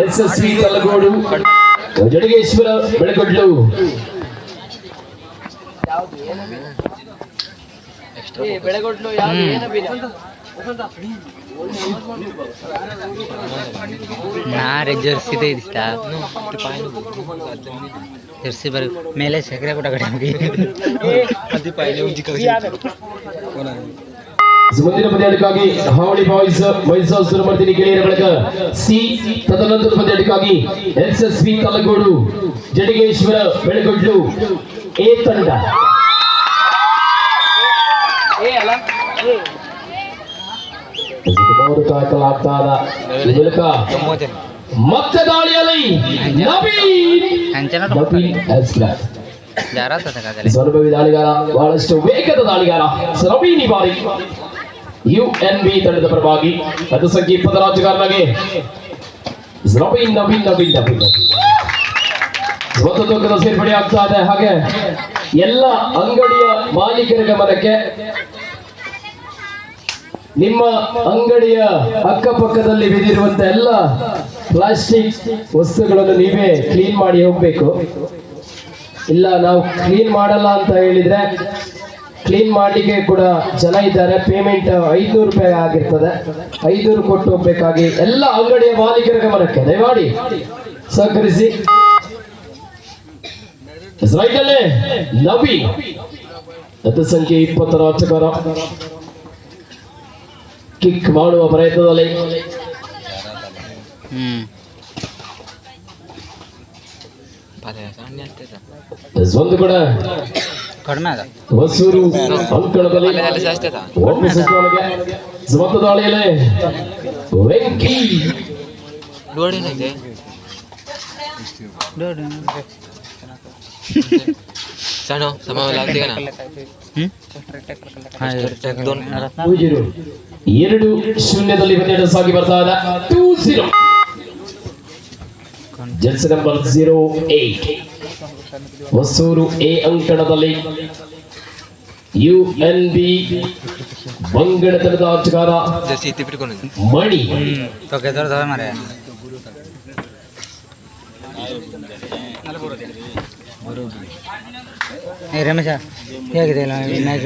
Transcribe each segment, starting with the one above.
S V Talagodu. Jadageshwara ಬೆಳಗೊಡ್ಲು ಯಾವ್ದು ನಾರೆ Jersey ತೆಗಿಸ್ತಾ Jersey ಬರ ಮೇಲೆ ಸಕ್ಕರೆ ಕೊಟ್ಟ ಕಡೆ ಮುಂದಿನ ಪಂದ್ಯಾಟಕ್ಕಾಗಿ ಹಾವಳಿ ಬಾಯ್ಸ್ ಮೈಸೂರು ಮರ್ದಿನಿ ಗೆಳೆಯರ ಬಳಕ ಸಿ ತದನಂತರ ಪಂದ್ಯಾಟಕ್ಕಾಗಿ S S V Talagodu Jadageshwara Belagodlu A ತಂಡ. ಮೂಲಕ ಮತ್ತೆ ದಾಳಿಯಲ್ಲಿ ನವೀನ್ ನವೀನ್ ದಾಳಿಗಾರ ಬಹಳಷ್ಟು ವೇಗದ ದಾಳಿಗಾರ. ಈ ಬಾರಿ. ಯು ಎನ್ ಬಿ ತಂಡದ ಪರವಾಗಿ ಅದು ಸಂಖ್ಯೆ ಇಪ್ಪತ್ತರ ರಾಜಕಾರಣಗೆ ತೂಕದ ಸೇರ್ಪಡೆ ಆಗ್ತಾ ಇದೆ. ಹಾಗೆ ಎಲ್ಲ ಅಂಗಡಿಯ ಮಾಲೀಕರ ಗಮನಕ್ಕೆ ನಿಮ್ಮ ಅಂಗಡಿಯ ಅಕ್ಕಪಕ್ಕದಲ್ಲಿ ಬಿದ್ದಿರುವಂತ ಎಲ್ಲ ಪ್ಲಾಸ್ಟಿಕ್ ವಸ್ತುಗಳನ್ನು ನೀವೇ ಕ್ಲೀನ್ ಮಾಡಿ ಹೋಗ್ಬೇಕು. ಇಲ್ಲ, ನಾವು ಕ್ಲೀನ್ ಮಾಡಲ್ಲ ಅಂತ ಹೇಳಿದ್ರೆ ಕ್ಲೀನ್ ಮಾಡಲಿಕ್ಕೆ ಕೂಡ ಜನ ಇದ್ದಾರೆ. ಪೇಮೆಂಟ್ ಐನೂರು ರೂಪಾಯಿ ಆಗಿರ್ತದೆ. ಐದುನೂರು ಕೊಟ್ಟು ಹೋಗ್ಬೇಕಾಗಿ ಎಲ್ಲ ಅಂಗಡಿಯ ಮಾಲೀಕರ ಗಮನಕ್ಕೆ. ದಯಮಾಡಿ ಸಹಕರಿಸಿ. ರೈಟಲ್ಲೇ ನವಿ. ಅದ ಸಂಖ್ಯೆ ಇಪ್ಪತ್ತರ ಅರ್ಚಕರ ಕಿಕ್ ಮಾಡುವ ಪ್ರಯತ್ನದಲ್ಲಿ. ಹ್ಮ್. ಒಂದು ಕೂಡ. ಹೊಸೂರು ಅಂಕಣದಲ್ಲಿ ದಾಳಿಯಲ್ಲಿ ವೆಂಕಿ. ಸಣ್ಣ ಎರಡು ಶೂನ್ಯದಲ್ಲಿ ಪಂದ್ಯ ಸಾಗಿ ಬರ್ತಾ ಇದೆ. Two jersey number zero eight Hosur A ಅಂಕಣದಲ್ಲಿ ಯು ಎನ್ ಬಿ ಬಂಗಡತನದ ಆಟಗಾರ ಜರ್ಸಿ ಎತ್ತಿ ಬಿಟ್ಕೊಂಡು ಮಣಿ ತೊಗೆ ದೊಡ್ಡ ಮಾರೆ ಏ ರಮೇಶ ಹೇಗಿದೆ ಮ್ಯಾಚ್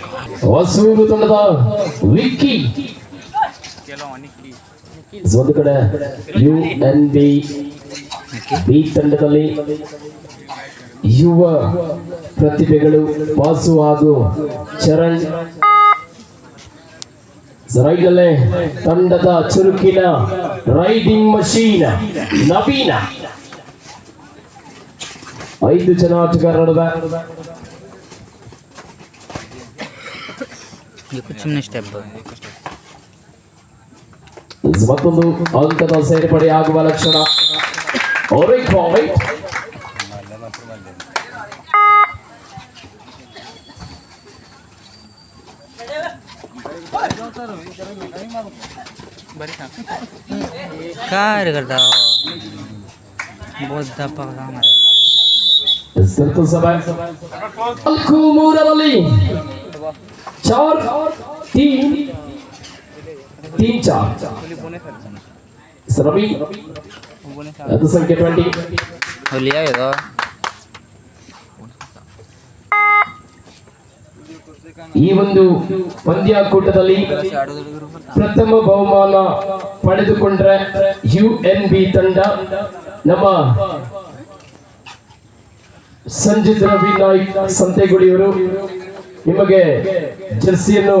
ಹೊಸೂರು ತಂಡದ ವಿಕ್ಕಿ. ಒಂದು ಕಡೆ ಯು ಎನ್ ಬಿ ಬಿ ತಂಡದಲ್ಲಿ ಯುವ ಪ್ರತಿಭೆಗಳು ವಾಸು ಹಾಗೂ ಚರಣ್. ರೈಡಲ್ಲೇ ತಂಡದ ಚುರುಕಿನ ರೈಡಿಂಗ್ ಮಷೀನ್ ನವೀನ. ಐದು ಜನ ಆಟಗಾರ ನಡುವೆ ಸುಮ್ಮನೆ ಸ್ಟೆಪ್ ಮತ್ತೊಂದು ಅಂಕದ ಸೇರ್ಪಡೆ ಆಗುವ ಲಕ್ಷಣ Alright, alright. काय रे करता बहुत दप्पा का मारे ಹೆಸರು ಸಭೆ ನಾಲ್ಕು ಮೂರರಲ್ಲಿ ಚಾರ್ ತೀನ್ ತೀನ್ ಚಾರ್ ರವಿ ಅದು ಸಂಖ್ಯೆ ಟ್ವೆಂಟಿ लिया ये तो ಈ ಒಂದು ಪಂದ್ಯಾಕೂಟದಲ್ಲಿ ಪ್ರಥಮ ಬಹುಮಾನ ಪಡೆದುಕೊಂಡ್ರೆ ಯು ಎನ್ ಬಿ ತಂಡ ನಮ್ಮ ಸಂಜಿತ್ ರವಿ ನಾಯ್ಕ್ ಸಂತೆಗುಡಿಯವರು ನಿಮಗೆ ಜರ್ಸಿಯನ್ನು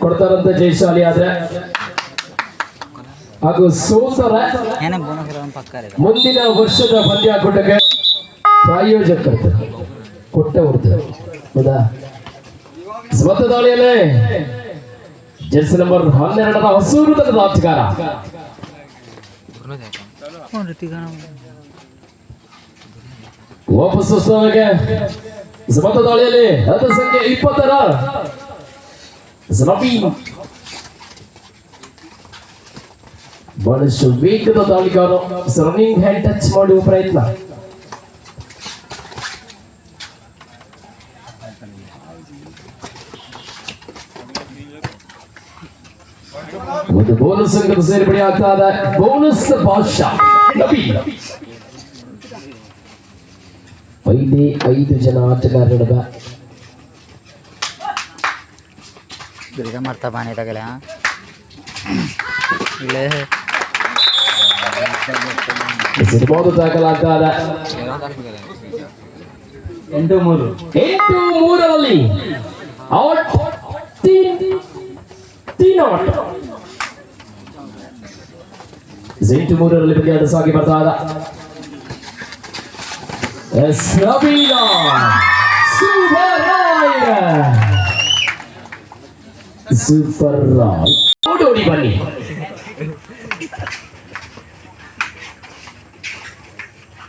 ಕೊಡ್ತಾರಂತ ಜಯಶಾಲಿ ಆದ್ರೆ. ಹಾಗೂ ಸೋತರ ಪ್ರಾಯೋಜಕ ಮುಂದಿನ ವರ್ಷದ ಪಂದ್ಯಾಕೂಟಕ್ಕೆ ಪ್ರಾಯೋಜಕರು ಕೊಟ್ಟವ್ರದ್ದು ಹೌದಾ? ಸ್ವತ ದಾಳಿಯಲ್ಲೇ ಜೆರ್ಸಿ ನಂಬರ್ ಹನ್ನೆರಡರ ಹಸೂರು ತನದ ಆಚಕಾರ ವಾಪಸ್ ಹೊಸದಾಗೆ ಸ್ಮತ ದಾಳಿಯಲ್ಲಿ ಹತ್ತು ಸಂಖ್ಯೆ ಇಪ್ಪತ್ತರ ನವೀನ್ ಬಹಳಷ್ಟು ವೇಗದ ದಾಳಿಗಾರ ರನ್ನಿಂಗ್ ಹ್ಯಾಂಡ್ ಟಚ್ ಮಾಡುವ ಪ್ರಯತ್ನ ಒಂದು ಬೋನಸ್ ಅಂಕದ ಸೇರ್ಪಡೆ ಆಗ್ತಾ ಇದೆ ಬೋನಸ್ ಭಾಷಾ ನವೀನ್ ಐದೇ ಐದು ಜನ ಆಟಗಾರರ ಗಿರಿಜ ಮಾಡ್ತಾ ಬಾನಿ ತಗಲೆ ಎಂಟು ಮೂರು. ಎಂಟು ಮೂರರಲ್ಲಿ ಔಟ್ ತೀನ್ ತೀನ್ ಔಟ್. ಎಂಟು ಮೂರರಲ್ಲಿ ಸಾಗಿ ಬರ್ತಾ ಇದೆ yes Raveena super raid super raid ಓಡೋಡಿ ಬನ್ನಿ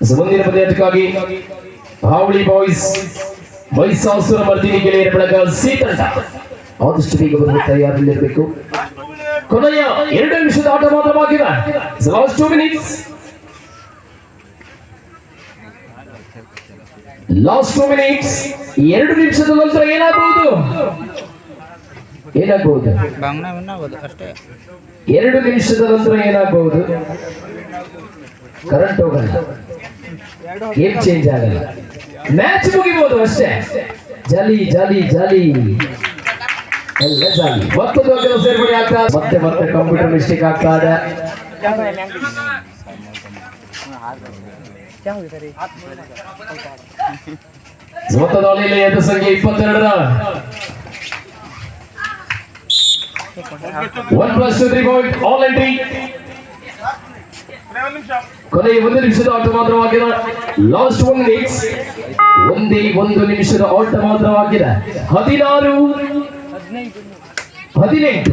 ಸೊ ಮುಂದಿನ ಪಂದ್ಯಾಟಕ್ಕಾಗಿ ಹಾವಳಿ ಬಾಯ್ಸ್ ಮೈಸಾಸುರ ಮರ್ದಿನಿ ಗೆಳೆಯರ ಬಳಗ ಸೀತಂಡ ಆದಷ್ಟು ಬೇಗ ಬರುವ ತಯಾರಿಯಲ್ಲಿರಬೇಕು ಕೊನೆಯ ಎರಡು ನಿಮಿಷದ ಆಟ ಮಾತ್ರವಾಗಿದೆ last two minutes last minutes ಎರಡು ನಿಮಿಷದ ನಂತರ ಏನಾಗಬಹುದು ಏನಾಗಬಹುದು ಅಷ್ಟೇ ಎರಡು ನಿಮಿಷದ ನಂತರ ಏನಾಗಬಹುದು ಕರೆಂಟ್ ಹೋಗಲ್ಲ ಗೇಮ್ ಚೇಂಜ್ ಆಗಲ್ಲ. ಮ್ಯಾಚ್ ಮುಗಿಬಹುದು ಅಷ್ಟೇ. ಜಾಲಿ ಜಾಲಿ ಜಾಲಿ. ಎಲ್ಲ ಜಾಲಿ. ಮತ್ತೊಂದು ಸೇರ್ಪಡೆ ಆಗ್ತಾ ಮತ್ತೆ ಮತ್ತೆ ಕಂಪ್ಯೂಟರ್ ಮಿಸ್ಟೇಕ್ ಆಗ್ತಾ ಇದೆ. ಮೊತ್ತ ದಾಳಿಯಲ್ಲಿ ಎದ್ದು ಸಂಖ್ಯೆ ಇಪ್ಪತ್ತೆರಡರ one plus two three point all entry ಕೊನೆಯ ಒಂದು ನಿಮಿಷದ ಆಟ ಮಾತ್ರವಾಗಿದೆ ಲಾಸ್ಟ್ ಒನ್ ಮಿನಿಟ್ಸ್ ಒಂದೇ ಒಂದು ನಿಮಿಷದ ಆಟ ಮಾತ್ರವಾಗಿದೆ ಹದಿನಾರು ಹದಿನೆಂಟು